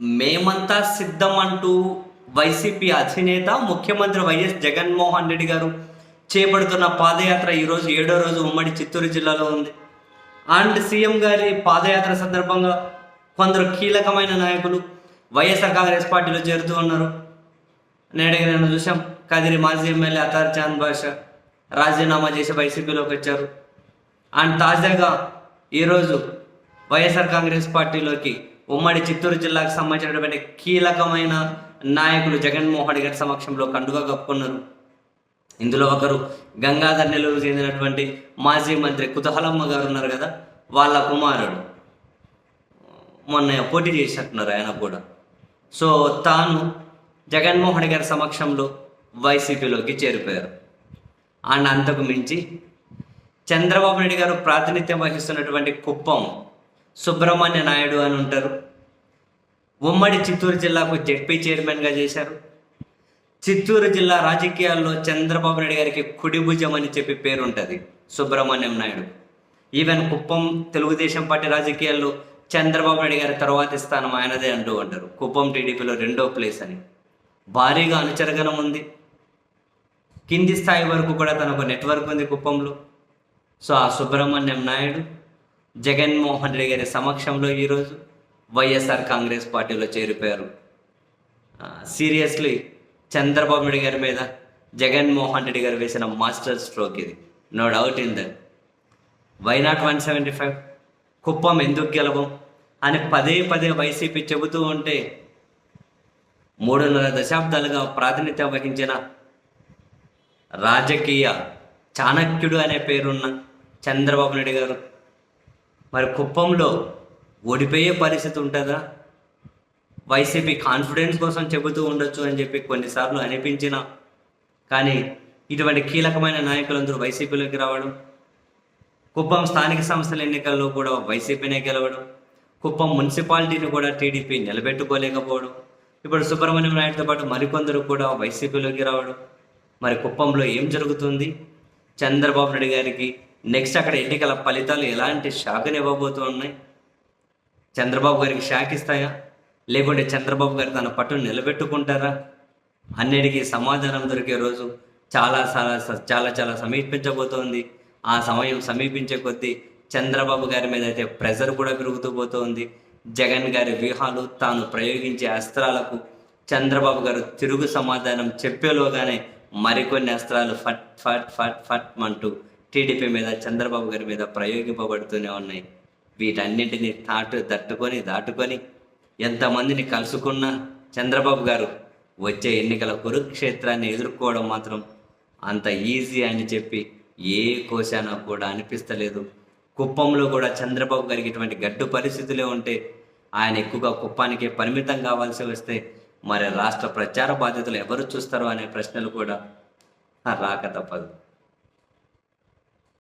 మేమంతా సిద్ధం అంటూ వైసీపీ అధినేత ముఖ్యమంత్రి వైఎస్ జగన్మోహన్ రెడ్డి గారు చేపడుతున్న పాదయాత్ర ఈరోజు ఏడో రోజు ఉమ్మడి చిత్తూరు జిల్లాలో ఉంది. అండ్ సీఎం గారి పాదయాత్ర సందర్భంగా కొందరు కీలకమైన నాయకులు వైఎస్ఆర్ కాంగ్రెస్ పార్టీలో చేరుతూ ఉన్నారు. నేడగా నేను చూసాం కదిరి మాజీ ఎమ్మెల్యే అతార్ చాంద్ బాషా రాజీనామా చేసి వైసీపీలోకి వచ్చారు. అండ్ తాజాగా ఈరోజు వైఎస్ఆర్ కాంగ్రెస్ పార్టీలోకి ఉమ్మడి చిత్తూరు జిల్లాకు సంబంధించినటువంటి కీలకమైన నాయకులు జగన్మోహన్ రెడ్డి గారి సమక్షంలో కండుగా కప్పుకున్నారు. ఇందులో ఒకరు గంగాధర్ నెల్లూరు చెందినటువంటి మాజీ మంత్రి కుతహలమ్మ గారు ఉన్నారు కదా వాళ్ళ కుమారుడు. మొన్న పోటీ చేసినట్టున్నారు ఆయన కూడా. సో తాను జగన్మోహన్ గారి సమక్షంలో వైసీపీలోకి చేరిపోయారు. అండ్ అంతకు మించి చంద్రబాబు నాయుడు గారు ప్రాతినిధ్యం వహిస్తున్నటువంటి కుప్పం సుబ్రహ్మణ్య నాయుడు అని ఉంటారు. ఉమ్మడి చిత్తూరు జిల్లాకు జెడ్పీ చైర్మన్గా చేశారు. చిత్తూరు జిల్లా రాజకీయాల్లో చంద్రబాబు నాయుడు గారికి కుడిభుజం అని చెప్పి పేరు ఉంటుంది సుబ్రహ్మణ్యం నాయుడు. ఈవెన్ కుప్పం తెలుగుదేశం పార్టీ రాజకీయాల్లో చంద్రబాబు నాయుడు గారి తర్వాతి స్థానం ఆయనదే అంటూ ఉంటారు. కుప్పం టీడీపీలో రెండో ప్లేస్ అని. భారీగా అనుచరగనం ఉంది. కింది స్థాయి వరకు కూడా తనకు నెట్వర్క్ ఉంది కుప్పంలో. సో ఆ సుబ్రహ్మణ్యం నాయుడు జగన్మోహన్ రెడ్డి గారి సమక్షంలో ఈరోజు వైఎస్ఆర్ కాంగ్రెస్ పార్టీలో చేరిపోయారు. సీరియస్లీ చంద్రబాబు నాయుడు గారి మీద జగన్మోహన్ రెడ్డి గారు వేసిన మాస్టర్ స్ట్రోక్ ఇది. No doubt in that why not one seventy five Kuppam ఎందుకు గెలవం? అని పదే పదే వైసీపీ చెబుతూ ఉంటే మూడున్నర దశాబ్దాలుగా ప్రాతినిధ్యం వహించిన రాజకీయ చాణక్యుడు అనే పేరున్న చంద్రబాబు నాయుడు గారు మరి కుప్పంలో ఓడిపోయే పరిస్థితి ఉంటుందా? వైసీపీ కాన్ఫిడెన్స్ కోసం చెబుతూ ఉండొచ్చు అని చెప్పి కొన్నిసార్లు అనిపించిన కానీ ఇటువంటి కీలకమైన నాయకులందరూ వైసీపీలోకి రావడం కుప్పం స్థానిక సంస్థల ఎన్నికల్లో కూడా వైసీపీనే గెలవడం కుప్పం మున్సిపాలిటీని కూడా టీడీపీ నిలబెట్టుకోలేకపోవడం ఇప్పుడు సుబ్రహ్మణ్యం నాయుడుతో పాటు మరికొందరు కూడా వైసీపీలోకి రావడం మరి కుప్పంలో ఏం జరుగుతుంది? చంద్రబాబు నాయుడు గారికి నెక్స్ట్ అక్కడ ఎన్నికల ఫలితాలు ఎలాంటి షాక్ని ఇవ్వబోతూ ఉన్నాయి? చంద్రబాబు గారికి షాక్ ఇస్తాయా? లేకుంటే చంద్రబాబు గారు తన పట్టును నిలబెట్టుకుంటారా? అన్నిటికీ సమాధానం దొరికే రోజు చాలా చాలా చాలా చాలా సమీపించబోతోంది. ఆ సమయం సమీపించే కొద్దీ చంద్రబాబు గారి మీద అయితే ప్రెజర్ కూడా పెరుగుతూ పోతోంది. జగన్ గారి వ్యూహాలు తాను ప్రయోగించే అస్త్రాలకు చంద్రబాబు గారు తిరుగు సమాధానం చెప్పేలోగానే మరికొన్ని అస్త్రాలు ఫట్ ఫట్ ఫట్ ఫట్ అంటూ టీడీపీ మీద చంద్రబాబు గారి మీద ప్రయోగింపబడుతూనే ఉన్నాయి. వీటన్నింటినీ తాటు తట్టుకొని దాటుకొని ఎంతమందిని కలుసుకున్నా చంద్రబాబు గారు వచ్చే ఎన్నికల కురుక్షేత్రాన్ని ఎదుర్కోవడం మాత్రం అంత ఈజీ అని చెప్పి ఏ కోశానా కూడా అనిపిస్తలేదు. కుప్పంలో కూడా చంద్రబాబు గారికి ఇటువంటి గడ్డు పరిస్థితులే ఉంటే ఆయన ఎక్కువగా కుప్పానికే పరిమితం కావాల్సి వస్తే మరి రాష్ట్ర ప్రచార బాధ్యతలు ఎవరు చూస్తారో అనే ప్రశ్నలు కూడా రాక తప్పదు.